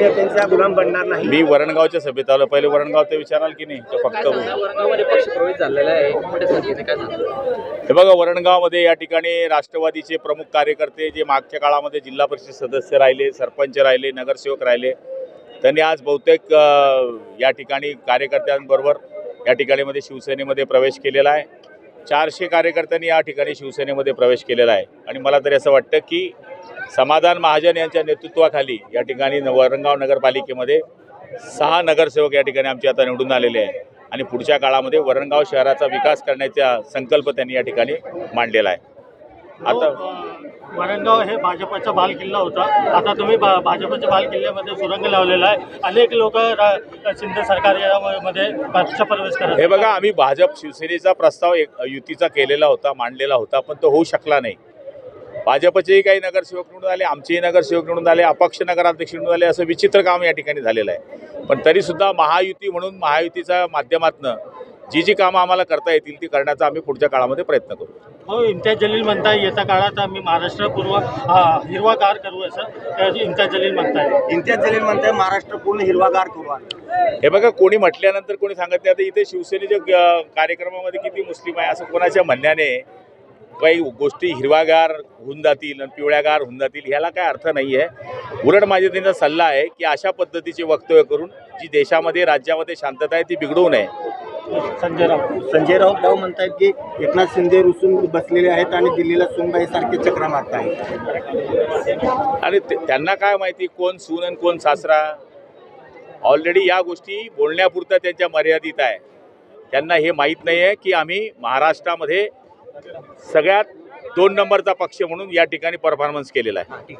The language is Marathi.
त्यांचा गुलाम बनणार नाही. मी वरणगावच्या सभेत आलो. पहिले वरणगाव ते विचाराल की नाही? तर फक्त औरंगाबादमध्ये पक्ष प्रवेश झालेला आहे. मोठ्या संख्येने काय सांगतो? हे बघा वरणगावमध्ये या ठिकाणी राष्ट्रवादीचे प्रमुख कार्यकर्ते जे मागच्या काळामध्ये जिल्हा परिषद सदस्य राहिले सरपंच राहिले नगरसेवक राहिले त्यांनी आज बहुतेक या ठिकाणी कार्यकर्त्यांबरोबर या ठिकाणी मध्ये शिवसेनेमध्ये प्रवेश केलेला आहे. चारशे कार्यकर्त्यांनी या ठिकाणी शिवसेनेमध्ये प्रवेश केलेला आहे. आणि मला तरी असं वाटतं की समाधान महाजन यांच्या नेतृत्वाखाली या ठिकाणी न- वरणगाव नगरपालिकेमध्ये सहा नगरसेवक या ठिकाणी आमचे आता निवडून आलेले आहे आणि पुढच्या काळामध्ये वरणगाव शहराचा विकास करण्याचा संकल्प त्यांनी या ठिकाणी मांडलेला आहे. आता वरणगाव हे भाजपचा बालकिल्ला होता. आता तुम्ही भा- भाजपच्या बालकिल्ल्यामध्ये सुरंग लावलेला आहे. अनेक लोक शिंदे सरकार यामध्ये प्रवेश करत हे बघा आम्ही भाजप शिवसेनेचा प्रस्ताव एक युतीचा केलेला होता मांडलेला होता पण तो होऊ शकला नाही. भाजपचेही काही नगरसेवक निवडून आले आमचेही नगरसेवक निवडून आले अपक्ष नगराध्यक्ष निवडून आले असं विचित्र काम या ठिकाणी झालेलं आहे. पण तरीसुद्धा महायुती म्हणून महायुतीच्या माध्यमातनं जी जी कामं आम्हाला करता येतील ती करण्याचा आम्ही पुढच्या काळामध्ये प्रयत्न करू. हो इम्तियाज जलील म्हणताय येत्या काळात आम्ही महाराष्ट्र पूर्व हा, हिरवागार करू असं इम्तियाज जलील म्हणताय. इम्तियाज जलील म्हणताय महाराष्ट्र पूर्ण हिरवागार करू. हे बघा कोणी म्हटल्यानंतर कोणी सांगत नाही आता इथे शिवसेनेच्या कार्यक्रमामध्ये किती मुस्लिम आहे असं कोणाच्या म्हणण्याने काही गोष्टी हिरवागार होऊन जातील आणि पिवळ्यागार होऊन जातील ह्याला काय अर्थ नाही आहे उलट माझा त्यांचा सल्ला आहे की अशा पद्धतीचे वक्तव्य करून जी देशामध्ये राज्यामध्ये शांतता आहे ती बिघडवू नये. संजय राऊत. संजय राऊत राव म्हणतायत की एकनाथ शिंदे रुसून बसलेले आहेत आणि दिल्लीला सोनबाई सारखे चक्र मारत आहेत आणि ते- त्यांना काय माहिती कोण सून आणि कोण सासरा? ऑलरेडी या गोष्टी बोलण्यापुरता त्यांच्या मर्यादित आहे. त्यांना हे माहीत नाही आहे की आम्ही महाराष्ट्रामध्ये सगळ्यात दोन नंबरचा पक्ष म्हणून या ठिकाणी परफॉर्मन्स केलेला आहे